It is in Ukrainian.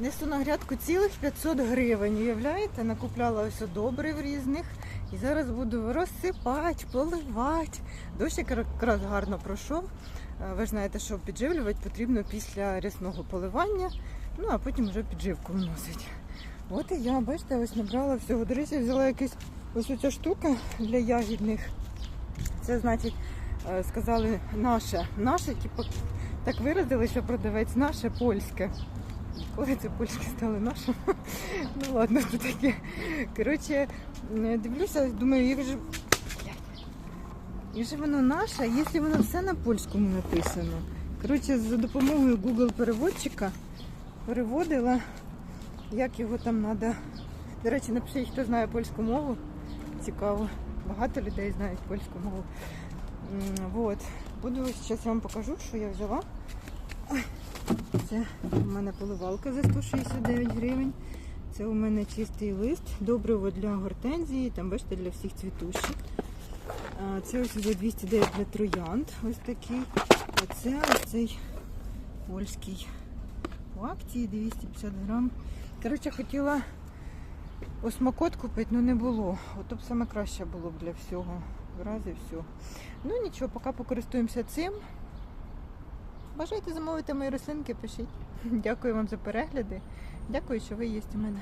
Несу на грядку цілих 500 гривень. Уявляєте, накупляла ось добрив різних. І зараз буду розсипати, поливати. Дощ якраз гарно пройшов. Е, Ви ж знаєте, що підживлювати потрібно після рясного поливання, ну а потім вже підживку вносить. От і я, бачите, ось набрала всього. До речі, взяла якась ось оця штука для ягідних. Це значить, е, сказали наше. Наше, типу, так виразили, що продавець наше польське. Коли це польське стало наше? Ну ладно, це таке. Коротше, е, дивлюся, думаю, як же. Блядь. Як воно наше, якщо воно все на польському написано. Коротше, за допомогою Google переводчика переводила, як його там треба. До речі, напишіть, хто знає польську мову. Цікаво. Багато людей знають польську мову. Вот. Буду зараз я вам покажу, що я взяла. Ой, Це у мене поливалка за 169 гривень. Це у мене чистий лист, добриво для гортензії, там бачите, для всіх цвітущих. Це ось вже 209 для троянд, ось такий. А це ось польський по акції 250 грам. Коротше, хотіла осмакот купити, але не було. Ото б саме краще було б для всього. В разі все. Ну нічого, поки покористуємося цим. Бажаєте замовити мої рослинки, пишіть. Дякую вам за перегляди. Дякую, що ви є у мене.